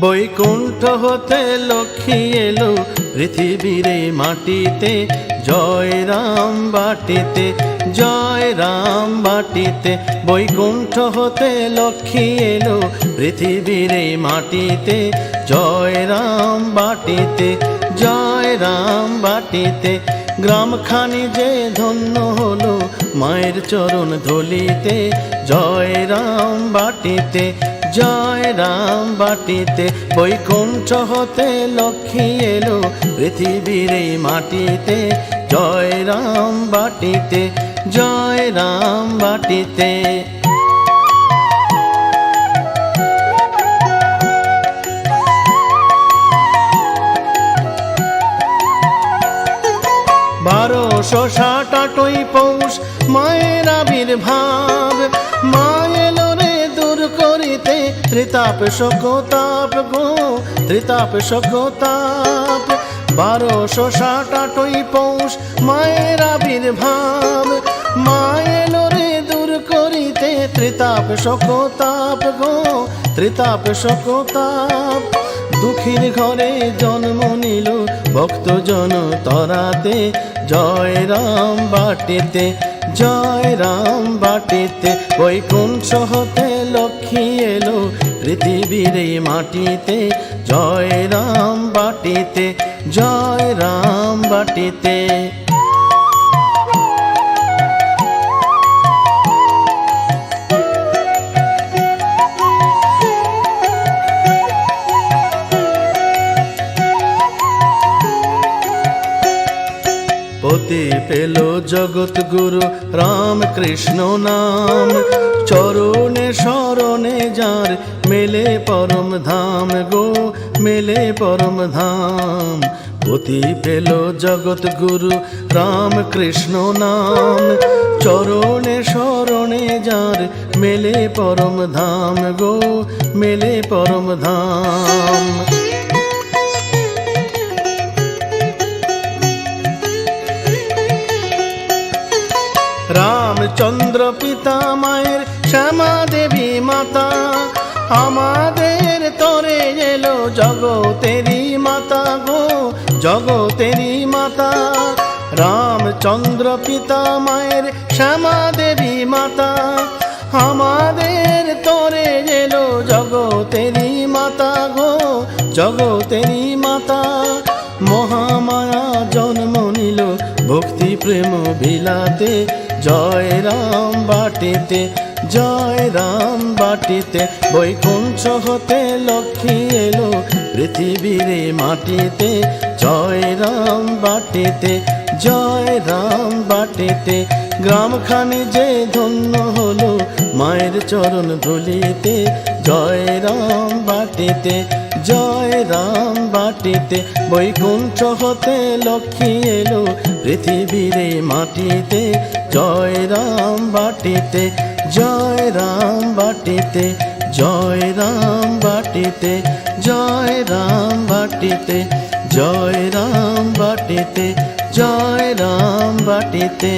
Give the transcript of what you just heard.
বৈকুণ্ঠ হতে লক্ষ্মী এলো পৃথিবীর মাটিতে। জয় রাম বাটিতে, জয় রাম বাটিতে। বৈকুণ্ঠ হতে লক্ষ্মী এলো পৃথিবীর মাটিতে। জয় রাম বাটিতে, জয় রাম বাটিতে। গ্রামখানি যে ধন্য হলো মায়ের চরণ ধলিতে। জয় রাম বাটিতে জয় রাম বাটিতে বৈকুণ্ঠ হতে লক্ষ্মী এলো পৃথিবীর এই মাটিতে। জয় রাম বাটিতে জয় রাম বাটিতে। বারোশো ষাট আটই পৌষ, মায়ের আবির্ভাব। মা ত্রিতাপ শোকতাপ গো, ত্রিতাপ শোকতাপ। বারোশো ষাট আটই পৌষ, মায়ের আবির্ভাব। মা রে দূর করিতে ত্রিতাপ শোকতাপ গো, ত্রিতাপ শোকতাপ। দুঃখীর ঘরে জন্ম নিল ভক্তজন তরাতে, জয় রাম বাটিতে। জয় রাম বাটিতে। বৈকুণ্ঠ হতে লক্ষ্মী এলো পৃথিবীর মাটিতে। জয় রাম বাটিতে, জয় রাম বাটিতে। পতি পেল জগৎ গুরু রাম কৃষ্ণ নাম। চরণে, শরণে যার মেলে পরম ধাম গো, মেলে পরম ধাম। পতি পেল জগৎ গুরু রাম কৃষ্ণ নাম। চরণে, শরণে যার মেলে পরম ধাম গো, মেলে পরম ধাম। রামচন্দ্র পিতা মায়ের শ্যামা দেবী মাতা, আমাদের তরে এলো জগতেরই মাতা গো, জগতেরই মাতা। রামচন্দ্র পিতা মায়ের শ্যামা দেবী মাতা, আমাদের তরে এলো জগতেরই মাতা গো, জগতেরই মাতা। মহামায়া জন্ম নিল ভক্তি প্রেম বিলাতে জয় রাম বাটিতে জয় রাম বাটিতে বৈকুণ্ঠ হতে লক্ষ্মী এলো পৃথিবীর মাটিতে। জয় রাম বাটিতে জয় রাম বাটিতে গ্রামখানি যে ধন্য হলো মায়ের চরণ ধুলিতে। জয় রাম বাটিতে জয় রাম বাটিতে, বৈকুণ্ঠ হতে লক্ষ্মী এলো পৃথিবীর মাটিতে। জয় রাম বাটিতে, জয় রাম বাটিতে, জয় রাম বাটিতে, জয় রাম বাটিতে, জয় রাম বাটিতে, জয় রাম বাটিতে।